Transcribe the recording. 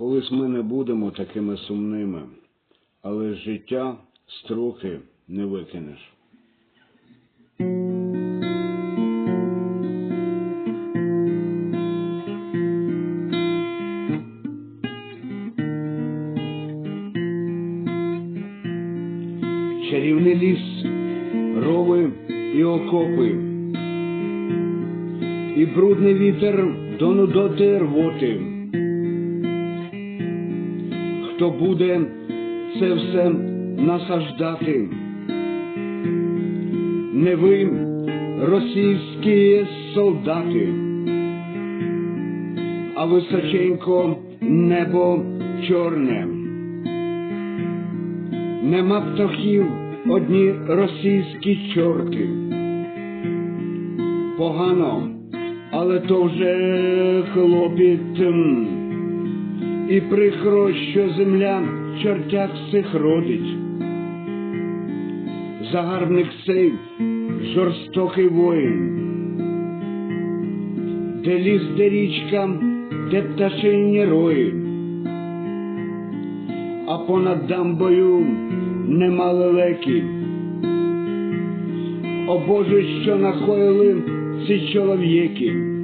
Колись ми не будемо такими сумними, але життя строки не викинеш. Чарівний ліс, рови і окопи, і брудний вітер до нудоти рвоти. Хто буде це все насаждати? Не ви, російські солдати, а височенько небо чорне. Нема птахів, одні російські чорти. Погано, але то вже хлопіт. І прикро, що земля чортях всіх родить. Загарбник цей жорстокий воїн, де ліс, де річка, де пташині рої, а понад дамбою нема лелеки. О Боже, що накоїли ці чоловіки.